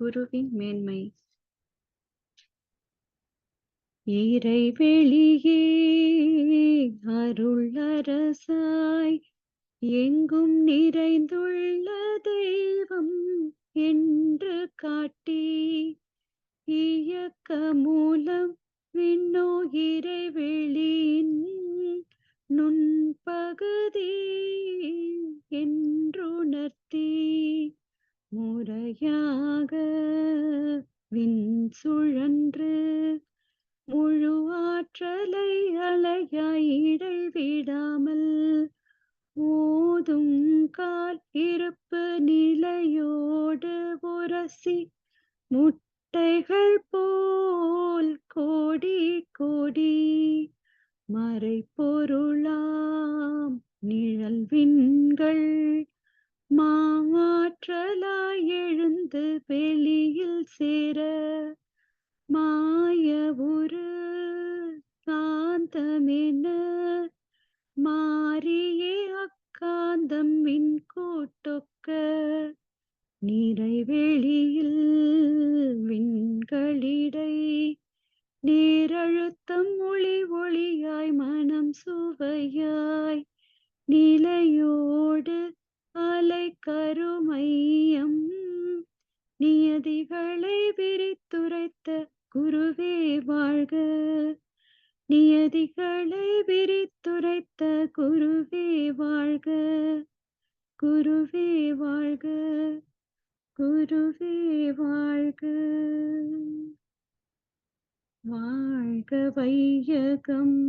குருவின் மேன்மை. இறை வெளியே அருள் அரசாய் எங்கும் நிறைந்துள்ள தெய்வம் என்று காட்டி இயக்க மூலம் விண்ணோ இறைவெளியின் நுண்பகுதி என்றுணர்த்தி. முறையாக விண் சுழன்று முழு ஆற்றலை அலையாய் இடைவிடாமல் ஓதும் கால் இருப்பு நிலையோடு உரசி முட்டைகள் போல் கோடி கோடி மறைப்பொருளாம் நிழல் விண்கள் மாற்றலாய் எழுந்து வெளியில் சேர மாய ஒரு காந்தமென மாறியே அக்காந்தம் மின் கூட்டொக்க நிறைவெளியில் விண்களிடை நேரழுத்தம் ஒளி ஒளியாய் மனம் சுவையாய் நிலையோடு அலை கருமையம் நியதிகளை விரித்துரைத்த குருவே வாழ்க. நியதிகளை விரித்துரைத்த குருவே வாழ்க. குருவே வாழ்க. குருவே வாழ்க. வாழ்க வையகம்.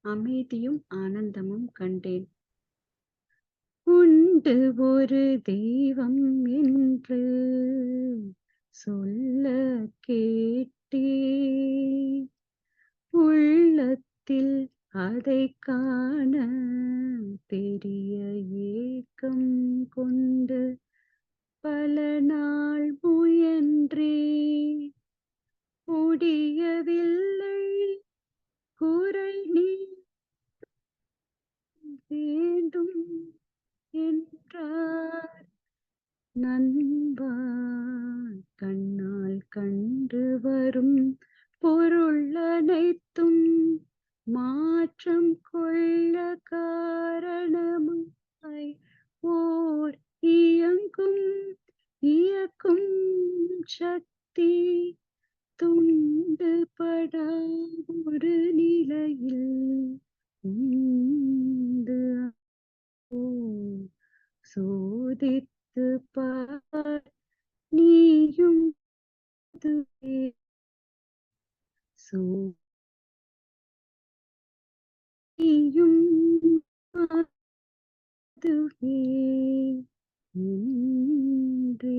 அமைதியும் ஆனந்தமும் கண்டேன். உண்டு ஒரு தெய்வம் என்று சொல்ல கேட்டே உள்ளத்தில் அதை காண பெரிய ஏக்கம் கொண்டு பல நாள் முயன்றே முடியவில்லை குறை நீ வேண்டும் என்றார். நண்பா கண்ணால் கண்டு வரும் பொருள் அனைத்தும் மாற்றம் கொள்ள காரணமாய் ஓர் இயங்கும் இயக்கும் சக்தி துண்டு படா ஒரு நிலையில் சோதித்து பார் நீயும் நீயும் அதுவே. இன்றே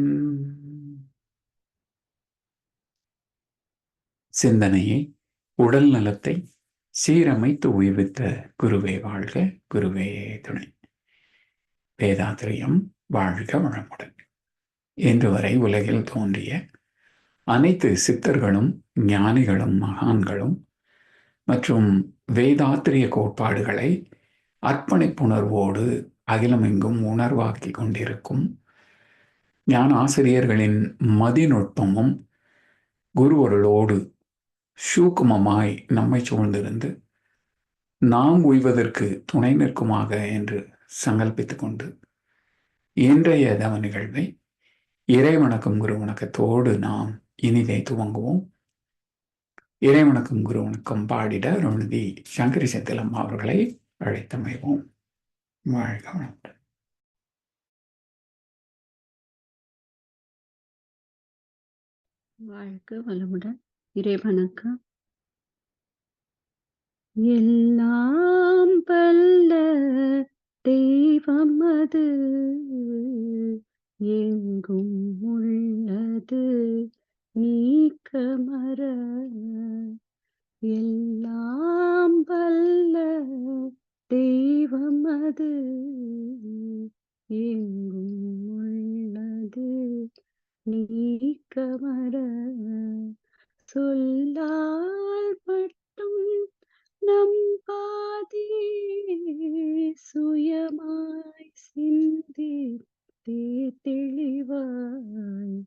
சிந்தனையை உடல் நலத்தை சீரமைத்து உய்வித்த குருவே வாழ்க குருவே துணை. வேதாத்திரியம் வாழ்க வளமுடன். இன்று வரை உலகில் தோன்றிய அனைத்து சித்தர்களும் ஞானிகளும் மகான்களும் மற்றும் வேதாத்திரிய கோட்பாடுகளை அர்ப்பணிப்புணர்வோடு அகிலமெங்கும் உணர்வாக்கி கொண்டிருக்கும் ஞான ஆசிரியர்களின் மதிநுட்பமும் குருவருளோடு சூக்குமமாய் நம்மை சூழ்ந்திருந்து நாம் உய்வதற்கு துணை நிற்குமாக என்று சங்கல்பித்துக் கொண்டு இன்றைய தவ நிகழ்வை இறைவணக்கம் குரு வணக்கத்தோடு நாம் இனிதை துவங்குவோம். இறைவணக்கம் குரு வணக்கம் பாடிட அருணதி சங்கரி செந்திலம் அவர்களை அழைத்தமைவோம். வாழ்க வணக்கம் வாழ்க வளமுடன். இறைவனுக்கு எல்லாம் பல்ல தெய்வம் அது எங்கும் உள்ளது நீக்கமர எல்லாம் பல்ல தெய்வம் அது எங்கும் உள்ளது நீக்கமர சொல்லால் மட்டும் நம்பாதே சுயமாய் சிந்தித்தே தெளிவாய்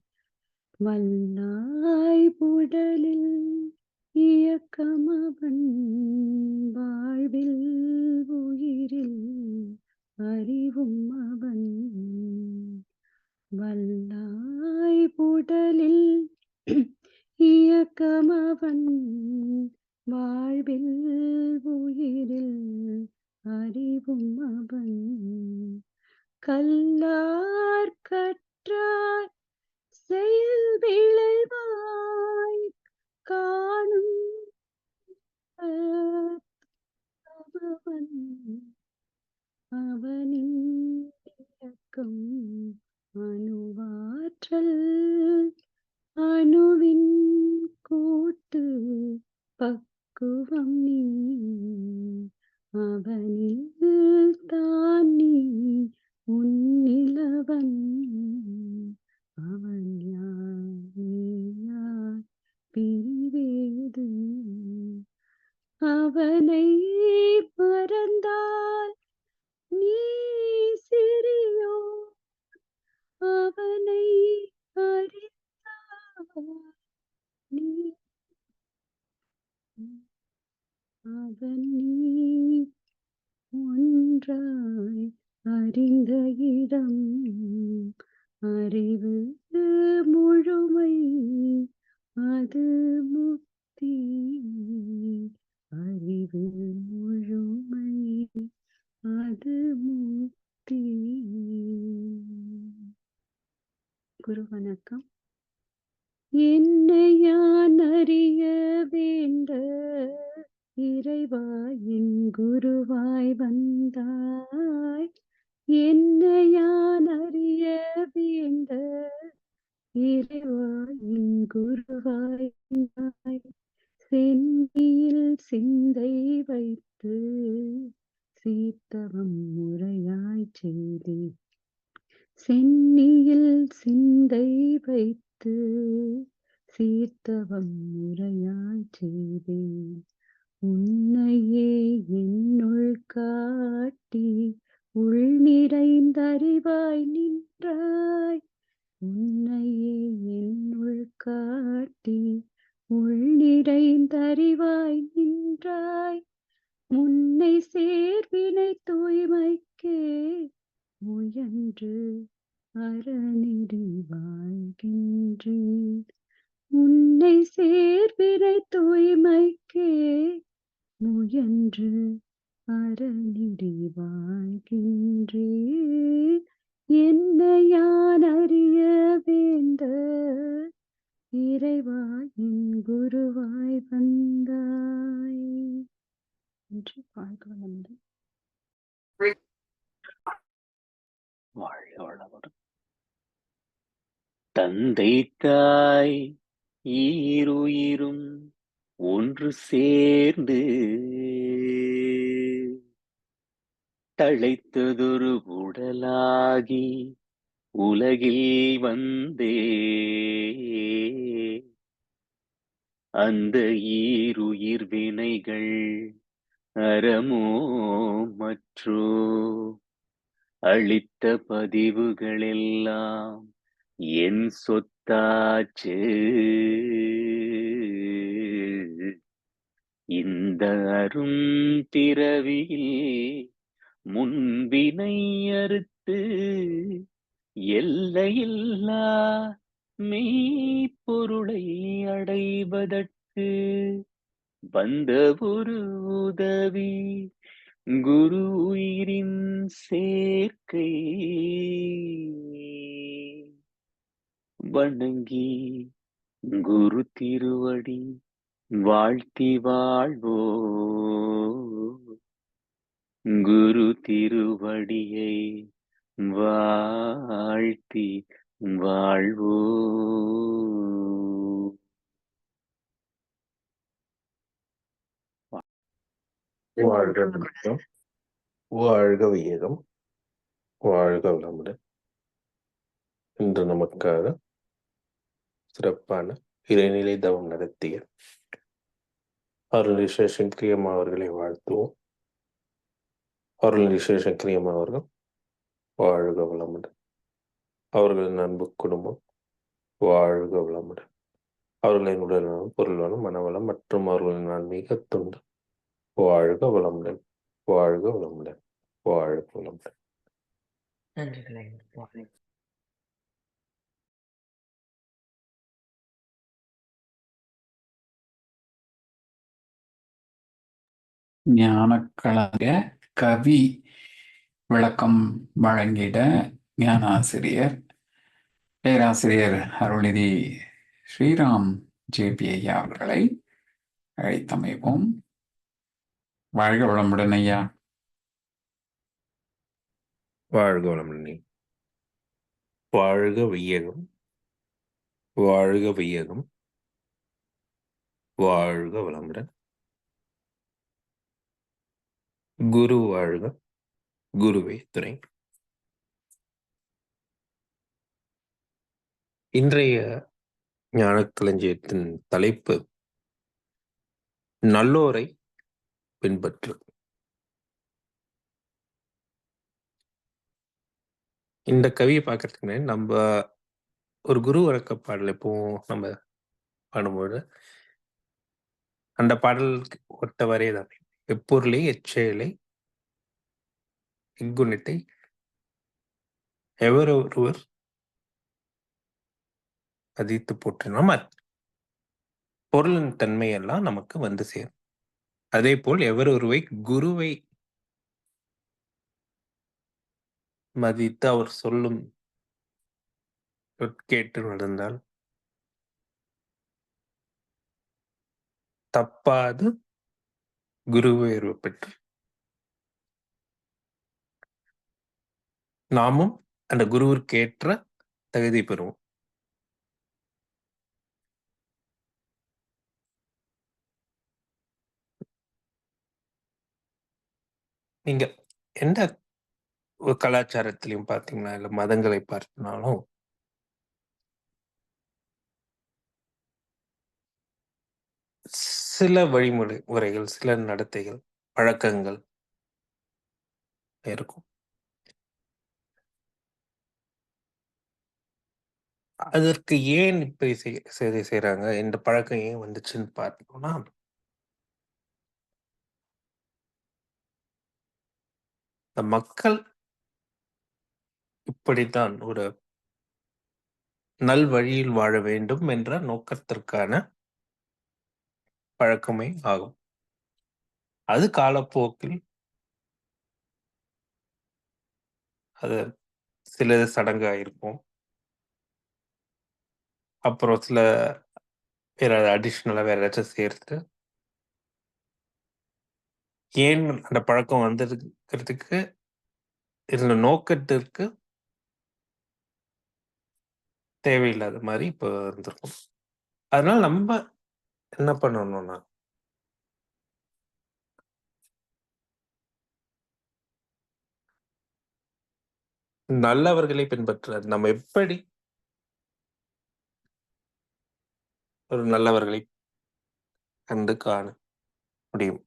வல்லாய் புடலில் இயக்கமவன் வாழ்வில் உயிரில் அறிவும் அவன் வல்லாய் இயக்கமவன் வாழ்வில் உயிரில் அறிவும் அவன். கல்லார் கற்றார் செயல் விளைவாய் காணும் அவன் அவனின் இயக்கம் அணுவாற்றல் அணுவின் கூட்டு பக்குவம் நீ அவனில் தான் நீ உன்னிலவன் அவன் யார் பிரிவேது? அவனை மறந்தால் நீ சிறியோ? அவனை அறிந்தால் நீ அவன் நீ ஒன்றாய் அறிந்த இடம் அறிவு முழுமை அது முக்தி அறிவு முழுமை அது முக்தி. குரு வணக்கம். என்னை யான் அறிய வேண்ட இறைவாயின் குருவாய் வந்தாய். என்னை யான் அறிய வேண்ட இறைவாயின் குருவாய் வந்தாய். சென்னியில் சிந்தை வைத்து சீத்தவம் முறையாய் செய்தி சென்னியில் சிந்தை வைத்து சீர்த்தவம் முறையாய் செய்தேன். உன்னையே என்னுள் காட்டி உள் நிறைந்தறிவாய் நின்றாய். உன்னையே என்னுள் காட்டி உள் நிறைந்தறிவாய் நின்றாய். முன்னை சேர்வினை தூய்மைக்கே முயன்று அறநெறி வாழ்கின்றேன் உன்னை சேர்விரை தூய்மைக்கே முயன்று அறநெறி வாழ்கின்றேன் என்னை யான் அறிய வேந்த இறைவாயின் குருவாய் வந்தாய். என்று வாழ்க வந்து வாழ்க வளமுடன். தந்தை தாய் ஈருயிரும் ஒன்று சேர்ந்து தழைத்ததொரு உடலாகி உலகில் வந்தே. அந்த ஈருயிர் வினைகள் அறமோ மற்றோ அளித்த பதிவுகளெல்லாம் என் சொத்தாச்சு. இந்த அரும் பிறவியில் முன்பினை அறுத்து எல்லையில்லா மெய்ப்பொருளை அடைவதற்கு வந்த ஒரு உதவி குரு உயிரின் சேர்க்கை. வணங்கி குரு திருவடி வாழ்த்தி வாழ்வோ. குரு திருவடியை வாழ்த்தி வாழ்வோ. வாழ்க வணக்கம் வாழ்க வையகம் வாழ்க வளமுடன். இன்று நமக்காக சிறப்பான இறைநிலை தவம் நடத்திய அருள் விசேஷம் கிரியம் அவர்களை வாழ்த்துவோம். அருள் விசேஷம் கிரியம்மா அவர்கள் வாழ்க வளமுடன். அவர்களின் அன்பு குடும்பம் வாழ்க வளமுடன். அவர்களின் உடல் நலம் பொருள் வளம் மனவளம் மற்றும் அவர்களின் ஆன்மீக துண்டு வாழ்க வளமுடன் வாழ்க வளமுடன் வாழ்க வளமுடன். நன்றிகளை ஞானக்கழக கவி விளக்கம் வழங்கிட ஞானாசிரியர் பேராசிரியர் அருள்நிதி ஸ்ரீராம் ஜேபி ஐயா அவர்களை அழைத்தமைவோம் வாழ்க வளமுடன் ஐயா. வாழ்க வளமுடன் வாழ்க வையகம் வாழ்க வையகம் வாழ்க வளமுடன். குரு வாழ்க. குருவே துறை இன்றைய ஞானக்களஞ்சியத்தின் தலைப்பு நல்லோரை பின்பற்று. இந்த கவியை பார்க்கறதுக்கு நம்ம ஒரு குரு வணக்க பாடல் எப்பவும் நம்ம பாடும்போது அந்த பாடலுக்கு ஒத்த வரையே தான் எப்பொருளை எச்செயலை இக்குணத்தை எவரொருவர் மதித்து போற்றினோம் அத் பொருளின் தன்மையெல்லாம் நமக்கு வந்து சேரும். அதே போல் எவரொருவை குருவை மதித்து அவர் சொல்லும் கேட்டு நடந்தால் தப்பாது குரு உயர்வு பெற்று. நாமும் அந்த குருவிற்கு ஏற்ற தகுதி பெறுவோம். நீங்க எந்த ஒரு கலாச்சாரத்திலையும் பார்த்தீங்கன்னா இல்லை மதங்களை பார்த்தினாலும் சில வழிமுறை முறைகள் சில நடத்தைகள் பழக்கங்கள் இருக்கும். அதற்கு ஏன் இப்படி செய்- செய்தி செய்யறாங்க இந்த பழக்கம் ஏன் வந்துச்சுன்னு பார்த்தோம்னா இந்த மக்கள் இப்படித்தான் ஒரு நல் வழியில் வாழ வேண்டும் என்ற நோக்கத்திற்கான பழக்கமே ஆகும். அது காலப்போக்கில் அது சில சடங்கு இருக்கும். அப்புறம் சில வேற அடிஷ்னலாக வேற ஏதாச்சும் சேர்த்து ஏன் அந்த பழக்கம் வந்திருக்கிறதுக்கு இருந்த நோக்கத்திற்கு தேவையில்லாத மாதிரி இப்போ இருந்திருக்கும். அதனால நம்ம என்ன பண்ணணும்னா? நல்லவர்களை பின்பற்ற நம்ம எப்படி ஒரு நல்லவர்களை கண்டு காண முடியும்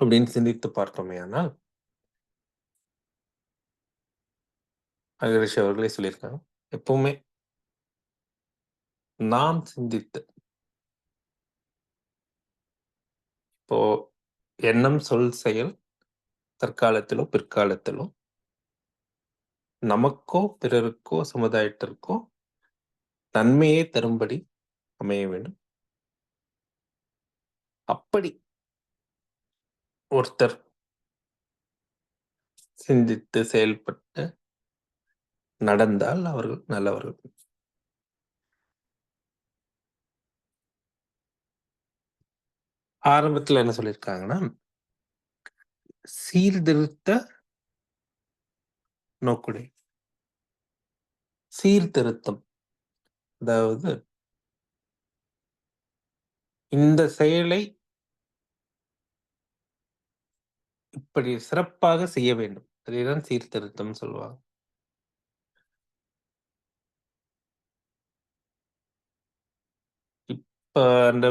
அப்படின்னு சிந்தித்து பார்த்தோமே ஆனால் அகரிஷ் அவர்களே சொல்லியிருக்காங்க எப்பவுமே நாம் சிந்தித்து இப்போ எண்ணம் சொல் செயல் தற்காலத்திலோ பிற்காலத்திலோ நமக்கோ பிறருக்கோ சமுதாயத்திற்கோ நன்மையே தரும்படி அமைய வேண்டும். அப்படி ஒருத்தர் சிந்தித்து செயல்பட்டு நடந்தால் அவர்கள் நல்லவர்கள். ஆரம்பத்துல என்ன சொல்லியிருக்காங்கன்னா சீர்திருத்த நோக்குடை. சீர்திருத்தம். அதாவது இந்த செயலை இப்படி சிறப்பாக செய்ய வேண்டும். அதுதான் சீர்திருத்தம் சொல்லுவாங்க. இப்ப அந்த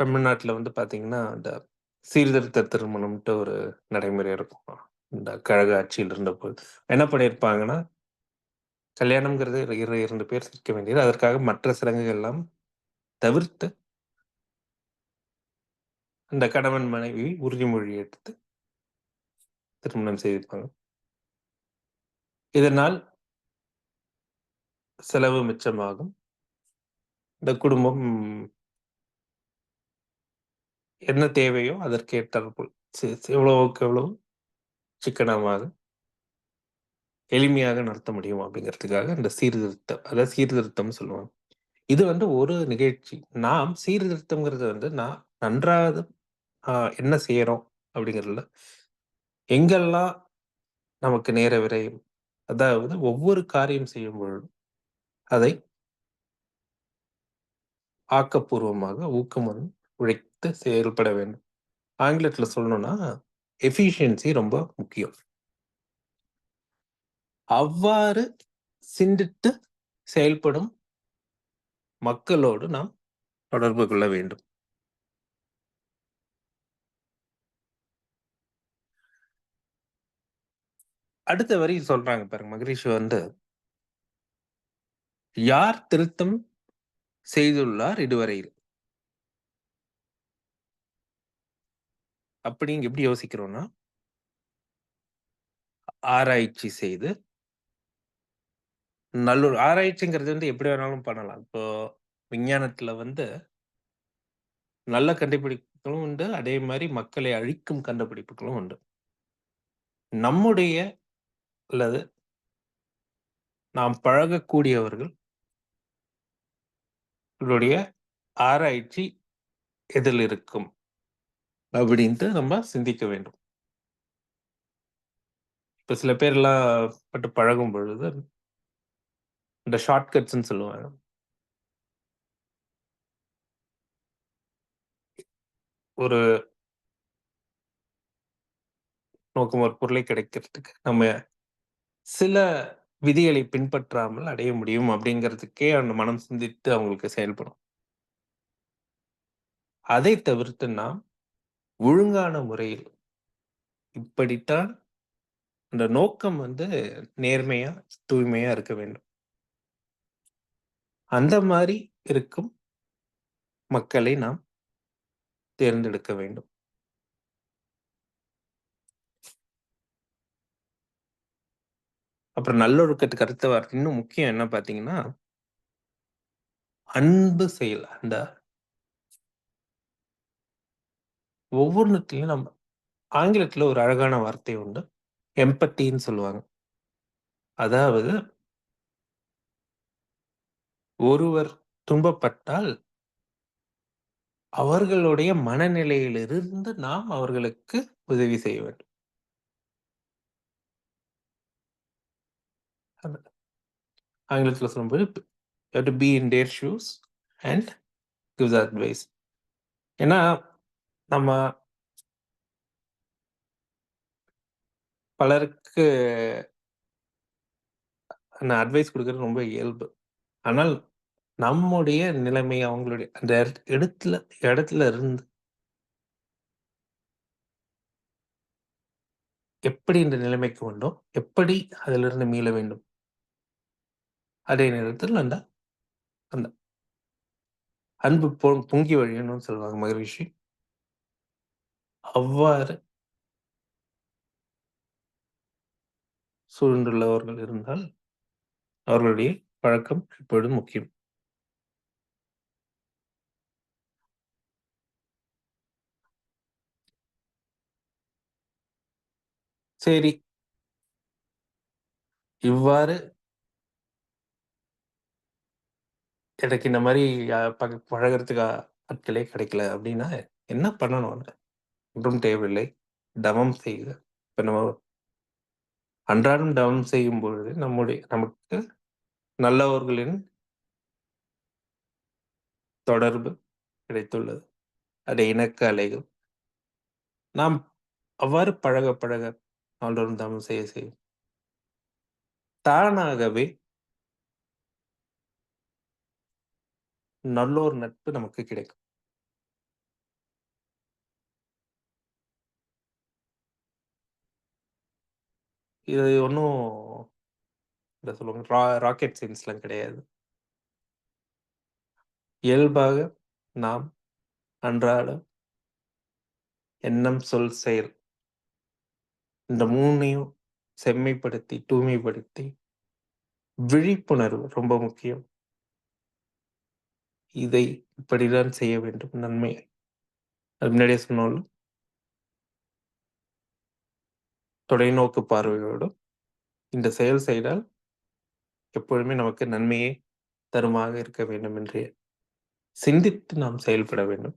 தமிழ்நாட்டில் வந்து பார்த்தீங்கன்னா அந்த சீர்திருத்த திருமணம்ட்டு ஒரு நடைமுறை இருக்கும். இந்த கழக ஆட்சியில் இருந்தபோது. என்ன பண்ணியிருப்பாங்கன்னா கல்யாணம்ங்கிறது இரு இரண்டு பேர் சிக்க வேண்டியது. அதற்காக மற்ற சடங்குகள் எல்லாம் தவிர்த்து அந்த கணவன் மனைவி உறுதிமொழி எடுத்து திருமணம் செய்திருப்பாங்க. இதனால் செலவு மிச்சமாகும். இந்த குடும்பம் என்ன தேவையோ அதற்கேற்றாற்போல். சி- சி- எவ்வளவுக்கு எவ்வளவு? சிக்கனமாக எளிமையாக நடத்த முடியும் அப்படிங்கிறதுக்காக இந்த சீர்திருத்தம் அதாவது சீர்திருத்தம் சொல்லுவாங்க. இது வந்து ஒரு நிகழ்ச்சி. நாம் சீர்திருத்தம்ங்கிறது வந்து நான் நன்றாக என்ன செய்யறோம் அப்படிங்கிறதுல எங்கெல்லாம் நமக்கு நேர விரையும்? அதாவது ஒவ்வொரு காரியம் செய்யும் பொழுதும் அதை ஆக்கப்பூர்வமாக ஊக்கமுடன் உழைத்து செயல்பட வேண்டும். ஆங்கிலத்தில் சொல்லணும்னா எஃபிஷியன்சி ரொம்ப முக்கியம். அவ்வாறு சிந்தித்து செயல்படும் மக்களோடு நாம் தொடர்பு கொள்ள வேண்டும். அடுத்த வரி சொல்றாங்க பாருங்க மகரிஷி வந்து யார் திருத்தம் செய்துள்ளார் இதுவரையில்? அப்படிங்க எப்படி யோசிக்கிறோம்னா ஆராய்ச்சி செய்து நல்லொரு ஆராய்ச்சிங்கிறது வந்து எப்படி வேணாலும் பண்ணலாம். இப்போ விஞ்ஞானத்துல வந்து நல்ல கண்டுபிடிப்புகளும் உண்டு அதே மாதிரி மக்களை அழிக்கும் கண்டுபிடிப்புகளும் உண்டு. நம்முடைய அல்லது நாம் பழகக்கூடியவர்கள் இவருடைய ஆராய்ச்சி எதில் இருக்கும்? அப்படின்ட்டு நம்ம சிந்திக்க வேண்டும். இப்ப சில பேர்லாம் பட்டு பழகும் பொழுது இந்த ஷார்ட்கட்ஸ்ன்னு சொல்லுவாங்க. ஒரு நோக்கம் ஒரு பொருளை கிடைக்கிறதுக்கு நம்ம சில விதிகளை பின்பற்றாமல் அடைய முடியும் அப்படிங்கிறதுக்கே அந்த மனம் சிந்தித்து அவங்களுக்கு செயல்படும். அதை தவிர்த்து நாம் ஒழுங்கான முறையில் இப்படித்தான் அந்த நோக்கம் வந்து நேர்மையா தூய்மையா இருக்க வேண்டும். அந்த மாதிரி இருக்கும் மக்களை நாம் தேர்ந்தெடுக்க வேண்டும். அப்புறம் நல்லொழுக்கத்துக்கு அடுத்த வார்த்தை. இன்னும் முக்கியம் என்ன பார்த்தீங்கன்னா அன்பு செயல். அந்த ஒவ்வொன்றுத்துலையும் நம்ம ஆங்கிலத்தில் ஒரு அழகான வார்த்தை உண்டு. எம்பத்தின்னு சொல்லுவாங்க. அதாவது ஒருவர் துன்பப்பட்டால் அவர்களுடைய மனநிலையிலிருந்து நாம் அவர்களுக்கு உதவி செய்ய வேண்டும். ஆங்கிலத்தில் சொல்லும்போது to be in their shoes and gives advice ஏன்னா நம்ம பலருக்கு நான் அட்வைஸ் கொடுக்கறது ரொம்ப இயல்பு. ஆனால் நம்முடைய நிலைமை அவங்களுடைய அந்த இடத்துல இடத்துல இருந்து எப்படி இந்த நிலைமைக்கு வந்தோம் எப்படி அதிலிருந்து மீள வேண்டும்? அதே நேரத்தில் அந்த அந்த அன்பு பொ- பொங்கி வழியணும்னு சொல்லுவாங்க மகரிஷி. அவ்வாறு சூழ்ந்துள்ளவர்கள் இருந்தால் அவர்களுடைய பழக்கம் எப்பொழுதும் முக்கியம். சரி. இவ்வாறு எனக்கு இந்த மாதிரி பழகிறதுக்கு பழகுறதுக்கு ஆட்களே கிடைக்கல அப்படின்னா என்ன பண்ணணும் ஒன்றும் தேவையில்லை. தவம் செய்க. இப்போ நம்ம அன்றாடம் தவம் செய்யும் பொழுது நம்முடைய நமக்கு நல்லவர்களின் தொடர்பு கிடைத்துள்ளது. அது இணக்க அலைகள். நாம் அவ்வாறு பழக பழக நாள்தோறும் தவம் செய்ய செய்யும் தானாகவே நல்லோர் நட்பு நமக்கு கிடைக்கும். இது ஒன்றும் என்ன சொல்லுவாங்க. ரா ராக்கெட் சயின்ஸ்லாம் கிடையாது. இயல்பாக நாம் அன்றாட எண்ணம் சொல் செயல் இந்த மூணையும் செம்மைப்படுத்தி தூய்மைப்படுத்தி விழிப்புணர்வு ரொம்ப முக்கியம். இதை இப்படிதான் செய்ய வேண்டும். நன்மை. அது முன்னாடியே சொன்னாலும் தொலைநோக்கு பார்வையோடும் இந்த செயல் செய்தால் எப்பொழுதுமே நமக்கு நன்மையே தருமாக இருக்க வேண்டும் என்று சிந்தித்து நாம் செயல்பட வேண்டும்.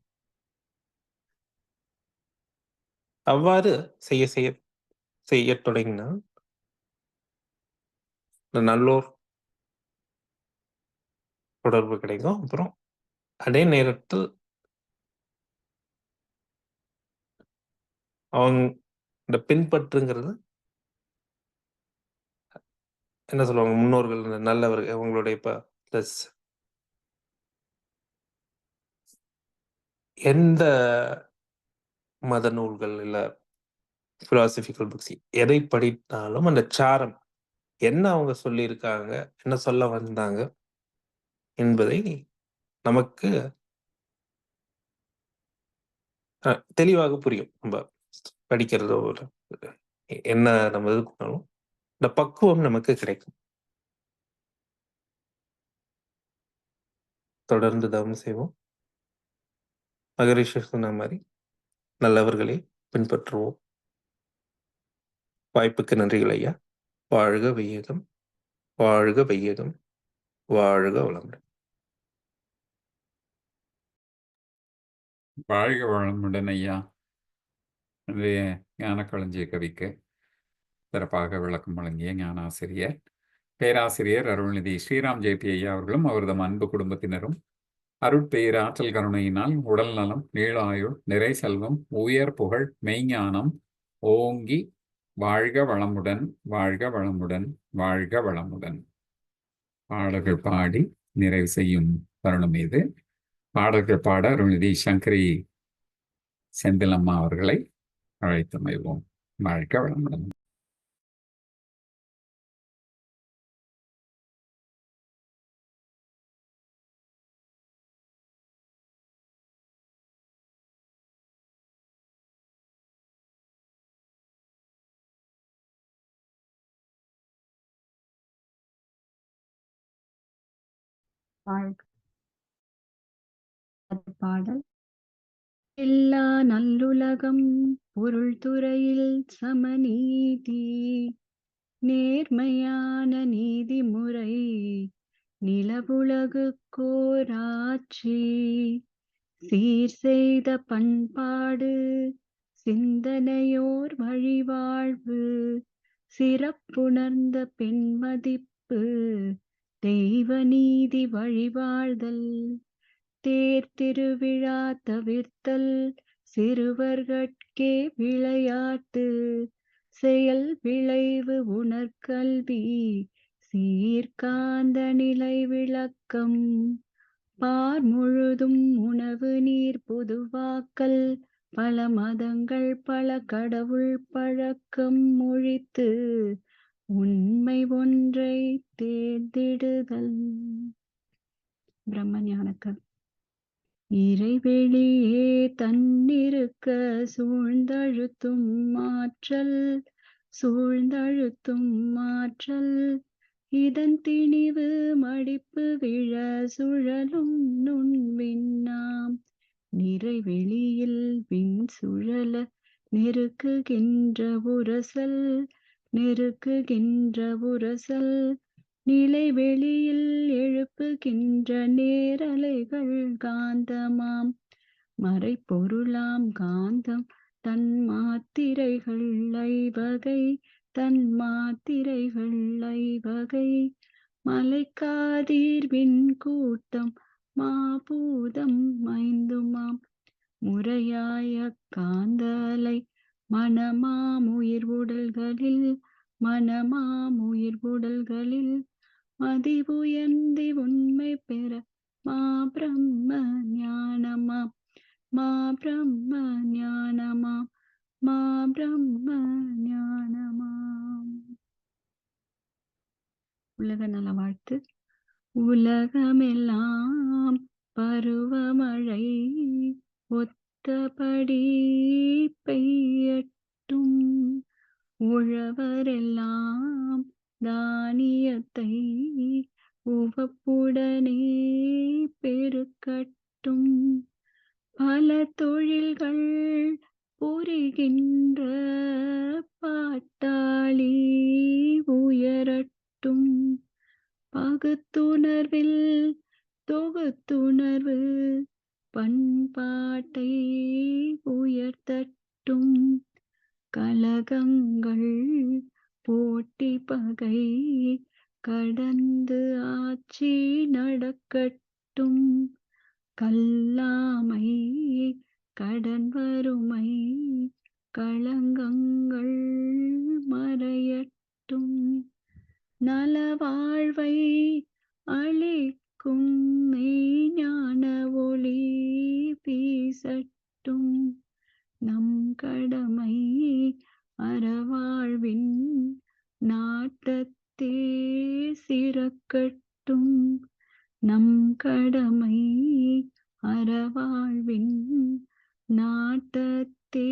அவ்வாறு செய்ய செய்ய செய்ய தொடங்கினால் நல்லோர் தொடர்பு கிடைக்கும். அப்புறம் அதே நேரத்தில் அவங்க இந்த பின்பற்றுங்கிறது என்ன சொல்லுவாங்க முன்னோர்கள் நல்லவர்கள் அவங்களுடைய இப்ப ப்ளஸ். எந்த மத நூல்கள் இல்ல பிலாசபிக்கல் புக்ஸ் எதை படித்தாலும் அந்த சாரம் என்ன அவங்க சொல்லியிருக்காங்க என்ன சொல்ல வந்தாங்க என்பதை நமக்கு தெளிவாக புரியும். நம்ம படிக்கிறதோ என்ன நம்ம இது பண்ணாலும் இந்த பக்குவம் நமக்கு கிடைக்கும். தொடர்ந்து தவம் செய்வோம். மகரிஷி சொன்ன மாதிரி நல்லவர்களை பின்பற்றுவோம். வாய்ப்புக்கு நன்றிகள் ஐயா. வாழ்க வையகம். வாழ்க வையகம். வாழ்க வளமுடன். வாழ்க வளமுடன் ஐயா. ஞானக்களஞ்சிய கவிக்கு சிறப்பாக விளக்கம் வழங்கிய ஞானாசிரியர் பேராசிரியர் அருள்நிதி ஸ்ரீராம் ஜேபி ஐயா அவர்களும் அவரது அன்பு குடும்பத்தினரும் அருட்பெயர் ஆற்றல் கருணையினால் உடல் நலம் நீளாயுள் நிறை செல்வம் உயர் புகழ் மெய்ஞானம் ஓங்கி வாழ்க வளமுடன் வாழ்க வளமுடன் வாழ்க வளமுடன். பாடல்கள் பாடி நிறைவு செய்யும் தருணம் இது. பாடல்கள் பாட அருள்நிதி சங்கரி செந்திலம்மா அவர்களை அழைத்து அமைவோம் வாழ்க வளமுடன் வாழ்க பாடல் எல்லா நல்லுலகம் பொருள் துறையில் சமநீதி நேர்மையான நீதிமுறை நிலவுலகு கோராட்சி சீர் செய்த பண்பாடு சிந்தனையோர் வழிவாழ்வு சிறப்புணர்ந்த பெண்மதிப்பு தெய்வ நீதி வழிவாழ்தல். தேர் திருவிழா தவிர்த்தல் சிறுவர்கட்கே விளையாட்டு. செயல் விளைவு உணர்கல்வி சீர்காந்த நிலை விளக்கம். பார் முழுதும் உணவு நீர் பொதுவாக்கல் பல மதங்கள் பல கடவுள் பழக்கம் மொழித்து உண்மை ஒன்றை தேர்ந்திடுதல். பிரம்மஞானக்கர். இறைவெளியே தன்னிருக்க சூழ்ந்தழுத்தும் மாற்றல் சூழ்ந்தழுத்தும் மாற்றல் இதன் திணிவு மடிப்பு விழ சுழலும் நுண்மின்னாம் நிறைவெளியில் விண் சுழல நெருக்குகின்ற உரசல் நெருக்குகின்ற உரசல். நிலை வெளியில் எழுப்புகின்ற நேரலைகள் காந்தமாம். மறைப்பொருளாம் காந்தம் தன் மாத்திரைகள் ஐவகை தன் மாத்திரைகள் ஐவகை. மலைக்காதீர்வின் கூட்டம் மாபூதம் மைந்துமாம் முறையாய காந்தலை மனமாம் உயிர் உடல்களில் மனமாமுயிர் உடல்களில் மதிபுயர்ந்தி உண்மை பெற மா பிரம்ம ஞானமா மா பிரம்ம ஞானமா மா பிரம்ம ஞானமாம் உலக நல வாழ்த்து உலகமெல்லாம் பருவமழை ஒத்தபடி பெய்யட்டும் உழவரெல்லாம் தானியத்தை உவப்புடனே பெருக்கட்டும். பல தொழில்கள் புரிகின்ற பாட்டாளி உயரட்டும். பகுத்துணர்வில் தொகுத்துணர்வு பண்பாட்டை உயர்த்தட்டும். கலகங்கள் போட்டி பகை கடந்து ஆட்சி நடக்கட்டும். கல்லாமை கடன் வறுமை களங்கங்கள் மறையட்டும். நலவாழ்வை அளிக்கும் மெய்ஞான ஒளி பீசட்டும் நம் கடமை அறவாழ்வின் நாட்டத்தே சிறக்கட்டும். நம் கடமை அறவாழ்வின் நாட்டத்தே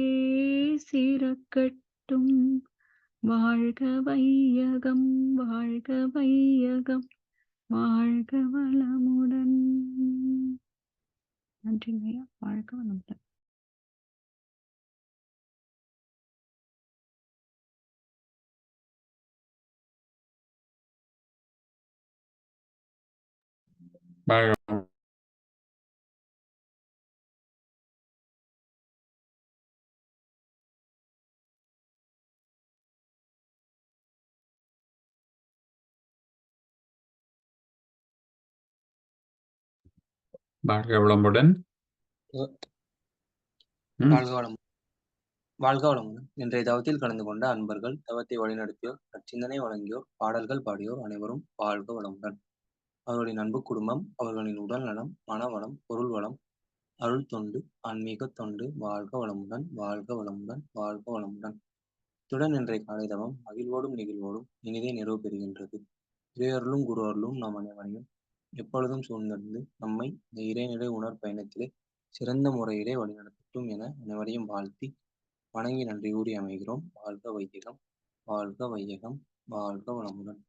சிறக்கட்டும். வாழ்க வையகம் வாழ்க வையகம் வாழ்க வளமுடன். நன்றிங்கய்யா வாழ்க வளமுடன். வாழ்க வாழ்க வளமுடன். வாழ்க வளம் வாழ்க வளமுடன். இன்றைய தவத்தில் கலந்து கொண்ட அன்பர்கள் தவத்தை வழிநடத்தியோர் நற்சிந்தனை வழங்கியோர் பாடல்கள் பாடியோர் அனைவரும் வாழ்க வளமுடன். அவர்களின் அன்பு குடும்பம் அவர்களின் உடல் நலம் மனவளம் பொருள் வளம் அருள் தொண்டு ஆன்மீக தொண்டு வாழ்க வளமுடன் வாழ்க வளமுடன் வாழ்க வளமுடன். இத்துடன் இன்றைய காலைதவம் மகிழ்வோடும் நெகிழ்வோடும் இனிதே நிறைவு பெறுகின்றது. இறையருளும் குரு அருளும் நாம் அனைவரையும் எப்பொழுதும் சூழ்ந்திருந்து நம்மை இந்த இறைநிலை உணர் பயணத்திலே சிறந்த முறையிலே வழிநடத்தட்டும் என அனைவரையும் வாழ்த்தி வணங்கி நன்றி கூறி அமைகிறோம். வாழ்க வையகம் வாழ்க வையகம் வாழ்க வளமுடன்.